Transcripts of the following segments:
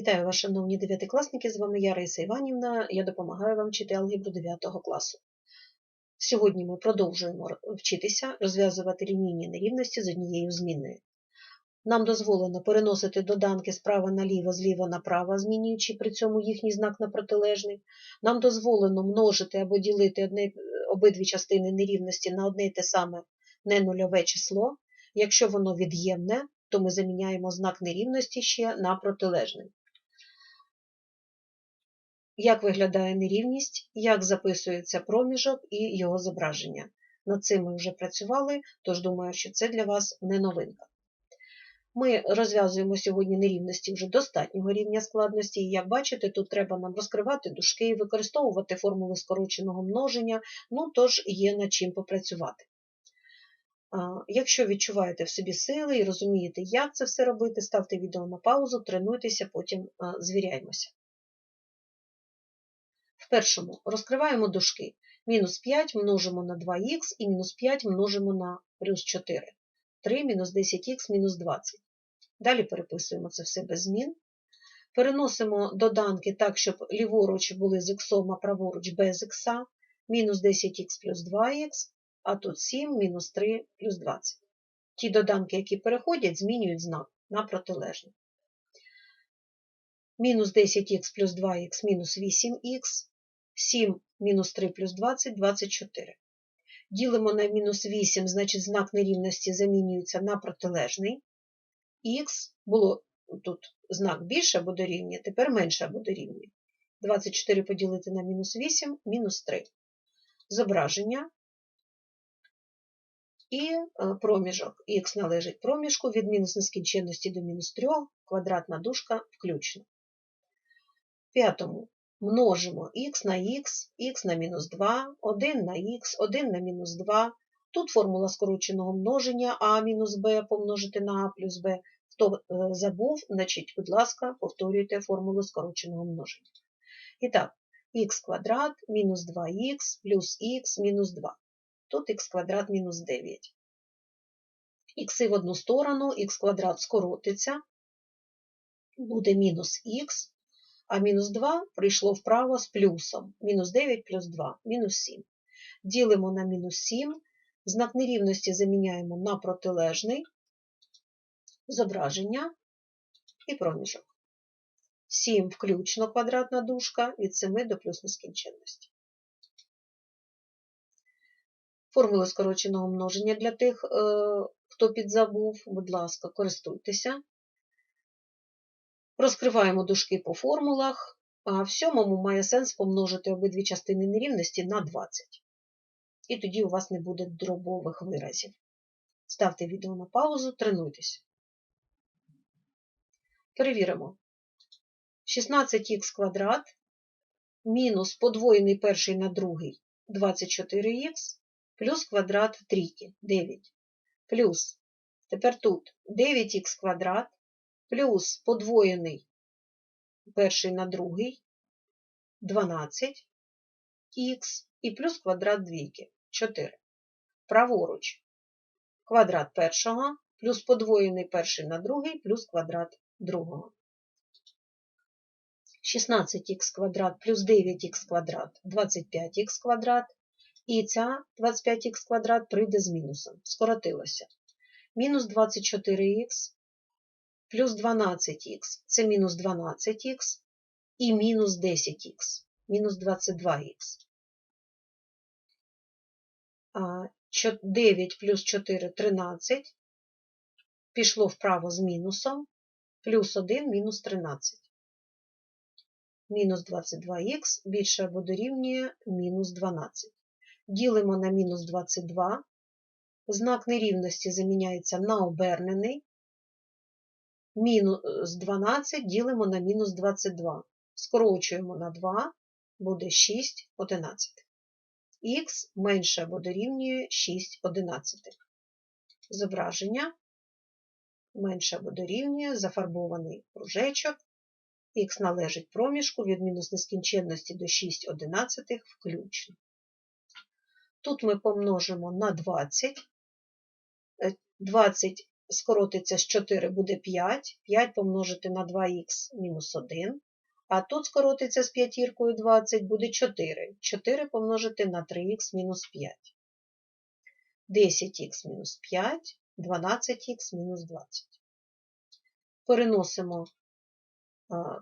Вітаю вас, шановні дев'ятикласники, з вами я, Раїса Іванівна, я допомагаю вам вчити алгебру 9 класу. Сьогодні ми продовжуємо вчитися розв'язувати лінійні нерівності з однією змінною. Нам дозволено переносити доданки справа наліво, зліва направо, змінюючи при цьому їхній знак на протилежний. Нам дозволено множити або ділити одне, обидві частини нерівності на одне й те саме ненульове число. Якщо воно від'ємне, то ми заміняємо знак нерівності ще на протилежний. Як виглядає нерівність, як записується проміжок і його зображення. Над цим ми вже працювали, тож думаю, що це для вас не новинка. Ми розв'язуємо сьогодні нерівності вже достатнього рівня складності, і як бачите, тут треба нам розкривати дужки, використовувати формули скороченого множення, ну тож є над чим попрацювати. Якщо відчуваєте в собі сили і розумієте, як це все робити, ставте відео на паузу, тренуйтеся, потім звіряємося. Першому розкриваємо дужки. Мінус 5 множимо на 2х і мінус 5 множимо на плюс 4. 3 мінус 10х мінус 20. Далі переписуємо це все без змін. Переносимо доданки так, щоб ліворуч були з х, а праворуч без х. Мінус 10х плюс 2х, а тут 7 мінус 3 плюс 20. Ті доданки, які переходять, змінюють знак на протилежний. Мінус 10х плюс 2х мінус 8х, 7 мінус 3 плюс 20 24. Ділимо на мінус 8, значить знак нерівності замінюється на протилежний. Х було тут знак більше або дорівнює, тепер менше або дорівнює. 24 поділити на мінус 8, мінус 3. Зображення і е, проміжок. Х належить проміжку від мінус нескінченності до мінус 3, квадратна дужка включно. П'ятому множимо х на х, х на мінус 2, 1 на х, 1 на мінус 2. Тут формула скороченого множення а мінус b помножити на а плюс b. Хто е, забув, значить, будь ласка, повторюйте формулу скороченого множення. І так, х квадрат мінус 2х плюс х мінус 2. Тут х квадрат мінус 9. Х в одну сторону, х квадрат скоротиться, буде мінус х, а мінус 2 прийшло вправо з плюсом. Мінус 9 плюс 2, мінус 7. Ділимо на мінус 7, знак нерівності заміняємо на протилежний, зображення і проміжок. 7 включно квадратна дужка від 7 до плюс нескінченності. Формули скороченого множення для тих, е, хто підзабув, будь ласка, користуйтеся. Розкриваємо дужки по формулах, а в сьомому має сенс помножити обидві частини нерівності на 20. І тоді у вас не буде дробових виразів. Ставте відео на паузу, тренуйтесь. Перевіримо. 16х квадрат мінус подвоєний перший на другий 24х плюс квадрат трійки 9. Плюс, тепер тут 9х квадрат плюс подвоєний перший на другий 12х і плюс квадрат двійки 4. Праворуч квадрат першого плюс подвоєний перший на другий плюс квадрат другого. 16х квадрат плюс 9х квадрат 25х квадрат. І ця 25х квадрат прийде з мінусом. Скоротилося. Мінус 24х плюс 12х це мінус 12х і мінус 10х, мінус 22х. 9 плюс 4 13. Пішло вправо з мінусом, плюс 1 мінус 13. Мінус 22х більше або дорівнює мінус 12. Ділимо на мінус 22. Знак нерівності заміняється на обернений. Мінус 12 ділимо на мінус 22. Скорочуємо на 2, буде 6 11. Х менше або дорівнює 6 11. Зображення менше або дорівнює зафарбований кружечок. Х належить проміжку від мінус нескінченності до 6 одинадцятих включно. Тут ми помножимо на 20. 20 скоротиться з 4 буде 5, 5 помножити на 2х мінус 1, а тут скоротиться з п'ятіркою 20 буде 4. 4 помножити на 3х мінус 5. 10х мінус 5, 12х мінус 20. Переносимо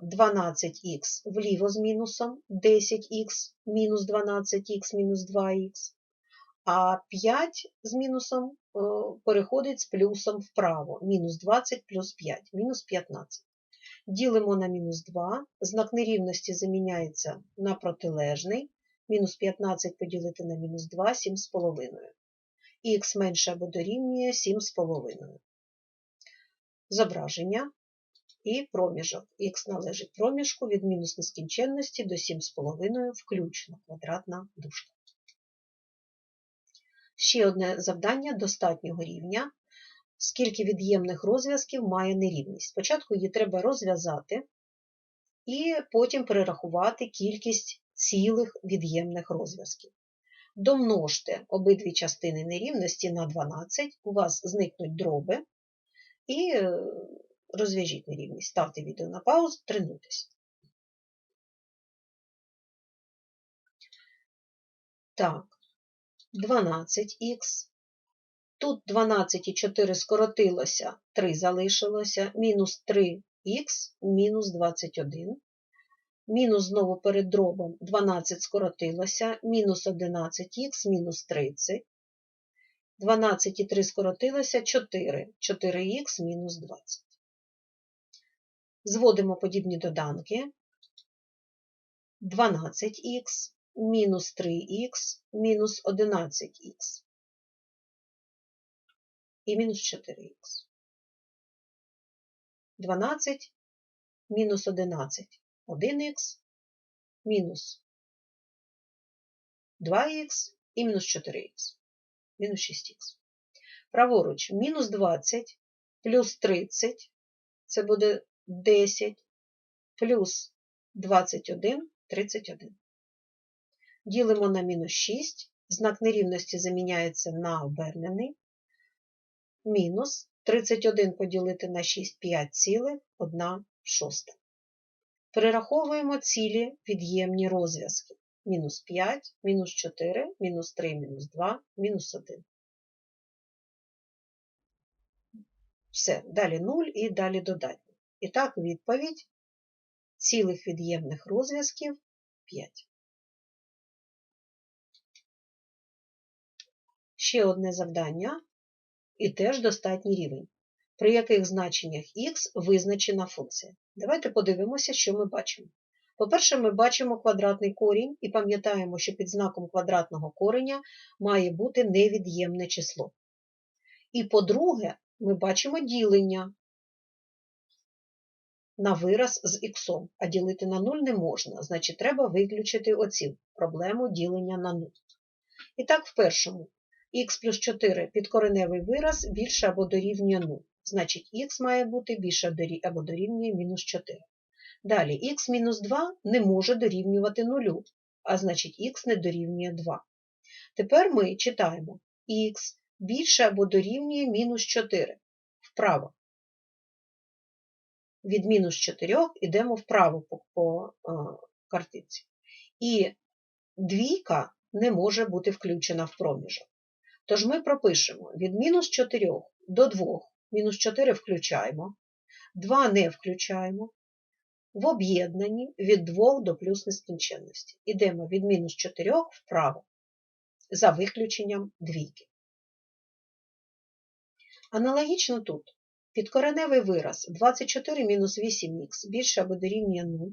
12х вліво з мінусом, 10х мінус 12х мінус 2х, а 5 з мінусом переходить з плюсом вправо. Мінус 20 плюс 5, мінус 15. Ділимо на мінус 2, знак нерівності заміняється на протилежний, мінус 15 поділити на мінус 2, 7,5. Х менше або дорівнює 7,5. Зображення і проміжок. Х належить проміжку від мінус нескінченності до 7,5 включно квадратна дужка. Ще одне завдання достатнього рівня. Скільки від'ємних розв'язків має нерівність. Спочатку її треба розв'язати і потім перерахувати кількість цілих від'ємних розв'язків. Домножте обидві частини нерівності на 12, у вас зникнуть дроби, і е, розв'яжіть нерівність. Ставте відео на паузу, тренуйтесь. Так, 12х. Тут 12 і 4 скоротилося, 3 залишилося, мінус 3х, мінус 21. Мінус знову перед дробом 12 скоротилося, мінус 11х, мінус 30. 12 і 3 скоротилося 4, 4х мінус 20. Зводимо подібні доданки. 12х мінус 3х мінус 11х і мінус 4х. 12 мінус 11 1х мінус 2х і мінус 4х, мінус 6х. Праворуч мінус 20 плюс 30, це буде 10, плюс 21 31. Ділимо на мінус 6, знак нерівності заміняється на обернений. Мінус 31 поділити на 6 5 цілих 1 шоста. Перераховуємо цілі від'ємні розв'язки. Мінус 5, мінус 4, мінус 3, мінус 2, мінус 1. Все, далі 0 і далі додатні. І так, відповідь цілих від'ємних розв'язків 5. Ще одне завдання і теж достатній рівень. При яких значеннях х визначена функція. Давайте подивимося, що ми бачимо. По-перше, ми бачимо квадратний корінь і пам'ятаємо, що під знаком квадратного кореня має бути невід'ємне число. І по-друге, ми бачимо ділення на вираз з х, а ділити на 0 не можна, значить, треба виключити оцю проблему ділення на 0. І так, в першому х плюс 4 підкореневий вираз більше або дорівнює 0. Значить, х має бути більше або дорівнює мінус 4. Далі х мінус 2 не може дорівнювати 0, а значить х не дорівнює 2. Тепер ми читаємо х більше або дорівнює мінус 4 вправо. Від мінус 4 йдемо вправо по, по а, картинці. І двійка не може бути включена в проміжок. Тож ми пропишемо від мінус 4 до 2, мінус 4 включаємо, 2 не включаємо. В об'єднанні від 2 до плюс нескінченності. Ідемо від мінус 4 вправо, за виключенням двійки. Аналогічно тут підкореневий вираз 24 мінус 8х більше або дорівнює 0.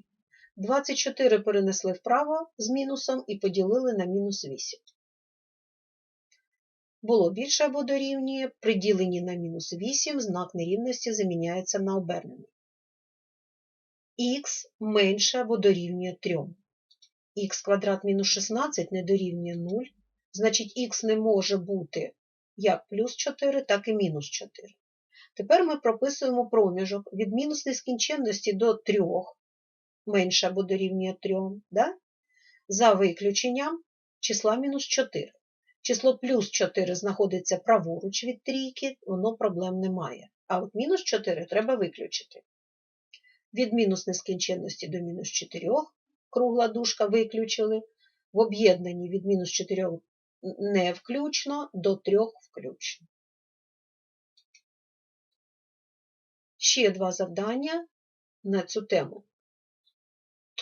24 перенесли вправо з мінусом і поділили на мінус 8 було більше або дорівнює, при діленні на мінус 8 знак нерівності заміняється на обернений. Х менше або дорівнює 3. Х квадрат мінус 16 не дорівнює 0, значить х не може бути як плюс 4, так і мінус 4. Тепер ми прописуємо проміжок від мінус нескінченності до 3, менше або дорівнює 3, да? за виключенням числа мінус 4. Число плюс 4 знаходиться праворуч від трійки, воно проблем немає. А от мінус 4 треба виключити. Від мінус нескінченності до мінус 4 кругла дужка виключили. В об'єднанні від мінус 4 не включно до 3 включно. Ще два завдання на цю тему.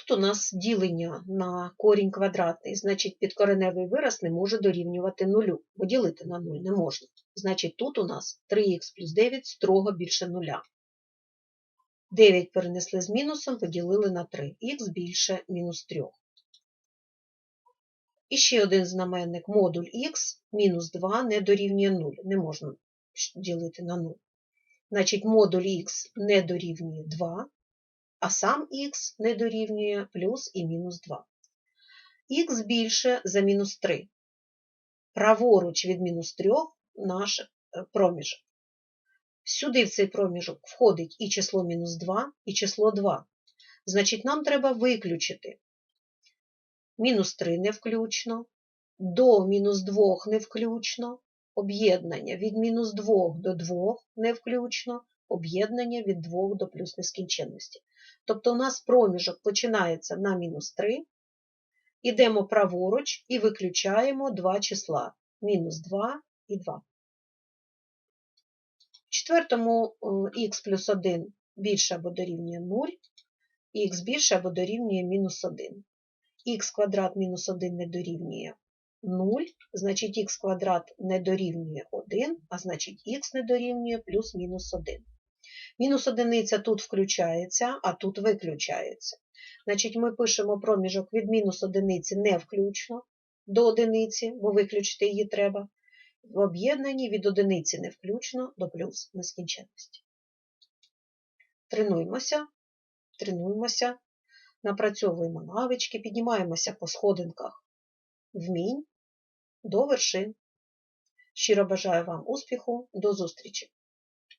Тут у нас ділення на корінь квадратний, значить підкореневий вираз не може дорівнювати нулю, бо ділити на 0 не можна. Значить, тут у нас 3х плюс 9 строго більше нуля. 9 перенесли з мінусом, поділили на 3. Х більше мінус 3. І ще один знаменник модуль х мінус 2 не дорівнює 0. Не можна ділити на 0. Значить, модуль х не дорівнює 2, а сам х не дорівнює плюс і мінус 2. Х більше за мінус 3. Праворуч від мінус 3 наш е, проміжок. Сюди в цей проміжок входить і число мінус 2, і число 2. Значить, нам треба виключити мінус 3 не включно, до мінус 2 не включно, об'єднання від мінус 2 до 2 не включно, об'єднання від 2 до плюс нескінченності. Тобто у нас проміжок починається на мінус 3, ідемо праворуч і виключаємо два числа мінус 2 і 2. В четвертому х плюс 1 більше або дорівнює 0, х більше або дорівнює мінус 1. х квадрат мінус 1 не дорівнює 0, значить х квадрат не дорівнює 1, а значить х не дорівнює плюс-мінус 1. Мінус одиниця тут включається, а тут виключається. Значить, ми пишемо проміжок від мінус одиниці не включно до одиниці, бо виключити її треба. В об'єднанні від одиниці не включно до плюс нескінченності. Тренуємося, тренуємося, напрацьовуємо навички, піднімаємося по сходинках вмінь до вершин. Щиро бажаю вам успіху, до зустрічі!